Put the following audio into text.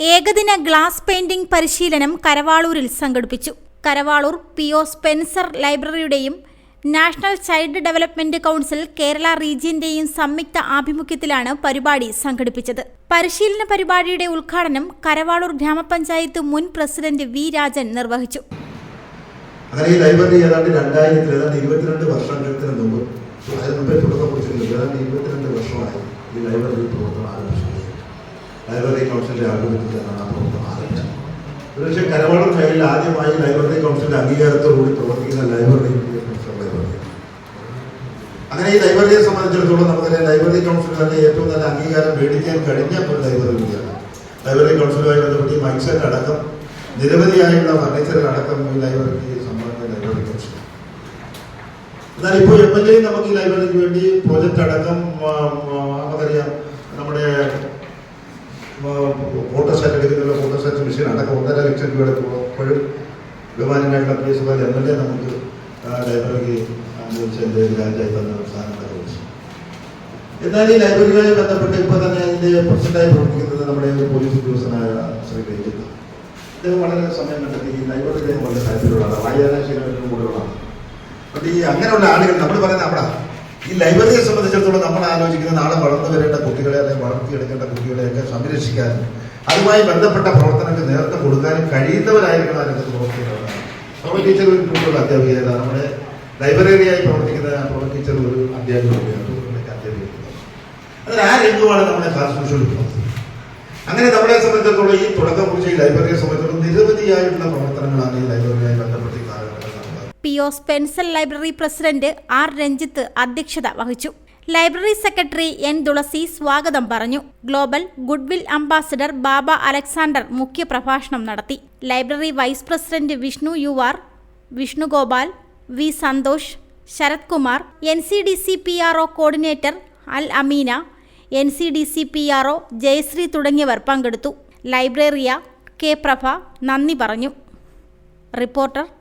ഏകദിന glass painting പരിശീലനം കരവാളൂരിൽ സംഘടിപ്പിച്ചു. Karavaloor P O Spencer ലൈബ്രറിയുടെയും national child development council Kerala റീജിയന്റെയും സംയുക്ത ആഭിമുഖ്യത്തിലാണ് പരിപാടി സംഘടിപ്പിച്ചത്. പരിശീലന പരിപാടിയുടെ ഉദ്ഘാടനം കരവാളൂർ ഗ്രാമപഞ്ചായത്ത് മുൻ പ്രസിഡന്റ് വി രാജൻ നിർവഹിച്ചു. അങ്ങനെ ഈ ലൈബ്രറി ഏതാണ്ട് ഏതാണ്ട് ഇരുപത്തിരണ്ട് വർഷത്തിന് മുമ്പ് അതിന് മുമ്പേ തുടക്കം കുറിച്ചിട്ടുണ്ട്. ഏതാണ്ട് ഇരുപത്തിരണ്ട് വർഷമായി ഈ ലൈബ്രറി പ്രവർത്തനം ആരംഭിച്ചത് ലൈബ്രറി കൗൺസിലിന്റെ ആഭിമുഖ്യത്തിലാണ് ആ പ്രവർത്തനം ആരംഭിച്ചത് ഒരുപക്ഷെ കരവാളം മേഖലയിൽ ആദ്യമായി ലൈബ്രറി കൗൺസിലിന്റെ അംഗീകാരത്തോടുകൂടി പ്രവർത്തിക്കുന്ന ലൈബ്രറി അങ്ങനെ ഈ ലൈബ്രറിയെ സംബന്ധിച്ചിടത്തോളം നമുക്കറിയാം ലൈബ്രറി കൗൺസിൽ തന്നെ ഏറ്റവും നല്ല അംഗീകാരം മേടിക്കാൻ കഴിഞ്ഞ ഒരു ലൈബ്രറി കൂടിയാണ് ലൈബ്രറി കൗൺസിലുമായി ബന്ധപ്പെട്ട് ഈ മൈക്ക് സെറ്റ് അടക്കം നിരവധിയായുള്ള ഫർണിച്ചർ അടക്കം ഈ ലൈബ്രറിക്ക് സമ്മാനിച്ച ലൈബ്രറി കൗൺസിൽ എന്നാൽ ഇപ്പോൾ എം എൽ എ നമുക്ക് ഈ ലൈബ്രറിക്ക് വേണ്ടി പ്രോജക്റ്റ് അടക്കം നമുക്കറിയാം നമ്മുടെ ഫോട്ടോ സെറ്റ് എടുക്കുന്ന ഫോട്ടോ സെറ്റ് മെഷീൻ അടക്കം ഒന്നര ലക്ഷം രൂപയുടെ ഇപ്പോഴും ബഹുമാനമായിട്ടുള്ള P S M L A നമുക്ക് ലൈബ്രറിക്ക് രാജ്യമായി തന്ന സാധനങ്ങളെ എന്നാൽ ഈ ലൈബ്രറിയുമായി ബന്ധപ്പെട്ട് ഇപ്പോൾ തന്നെ അതിന്റെ പ്രസിഡന്റായി പ്രവർത്തിക്കുന്നത് നമ്മുടെ പോലീസ് ഉദ്യോഗസ്ഥനായ ശ്രീ കഴിക്കുന്നു അദ്ദേഹം വളരെ സമയം കണ്ടെത്തി. ഈ ലൈബ്രറിയിലേക്ക് വളരെ താല്പര്യമുള്ള ആളാണ് വായനാശീലം കൂടുതലാണ് അപ്പോൾ ഈ അങ്ങനെയുള്ള ആളുകൾ നമ്മൾ പറയുന്ന അവിടെ. ഈ ലൈബ്രറിയെ സംബന്ധിച്ചിടത്തോളം നമ്മൾ ആലോചിക്കുന്ന നാളെ വളർന്നു വരേണ്ട കുട്ടികളെ അല്ലെങ്കിൽ വളർത്തിയെടുക്കേണ്ട കുട്ടികളെയൊക്കെ സംരക്ഷിക്കാനും അതുമായി ബന്ധപ്പെട്ട പ്രവർത്തനങ്ങൾക്ക് നേതൃത്വം കൊടുക്കാനും കഴിയുന്നവരായിരിക്കണം അതിനകത്ത് പ്രവർത്തിക്കുന്നവരാണ് നമ്മൾ ടീച്ചർ ഒരു കൂടുതൽ അധ്യാപികയാണ് നമ്മുടെ ലൈബ്രറിയായി പ്രവർത്തിക്കുന്ന നമ്മുടെ ടീച്ചർ ഒരു ടൂറിലേക്ക് അധ്യാപിക്കുന്നത് അതിൽ ആ രംഗമാണ് നമ്മുടെ കാശ്മീർ അങ്ങനെ നമ്മളെ സംബന്ധിച്ചിടത്തോളം ഈ തുടക്കം കുറിച്ച് ഈ ലൈബ്രറിയെ സംബന്ധിച്ചിടത്തോളം നിരവധിയായിട്ടുള്ള പ്രവർത്തനങ്ങളാണ് ഈ ലൈബ്രറിയായി ബന്ധപ്പെട്ട് P O Spencer library president R Ranjith അധ്യക്ഷത വഹിച്ചു. ലൈബ്രറി സെക്രട്ടറി എൻ തുളസി സ്വാഗതം പറഞ്ഞു. Global goodwill ambassador Baba Alexander മുഖ്യ പ്രഭാഷണം നടത്തി. Library vice president Vishnu U R Vishnugopal V Santhosh Sarath Kumar N C D C P R O coordinator Al Ameena N C D C P R O Jayasree തുടങ്ങിയവർ പങ്കെടുത്തു. ലൈബ്രറിയ K Prabha നന്ദി പറഞ്ഞു. Reporter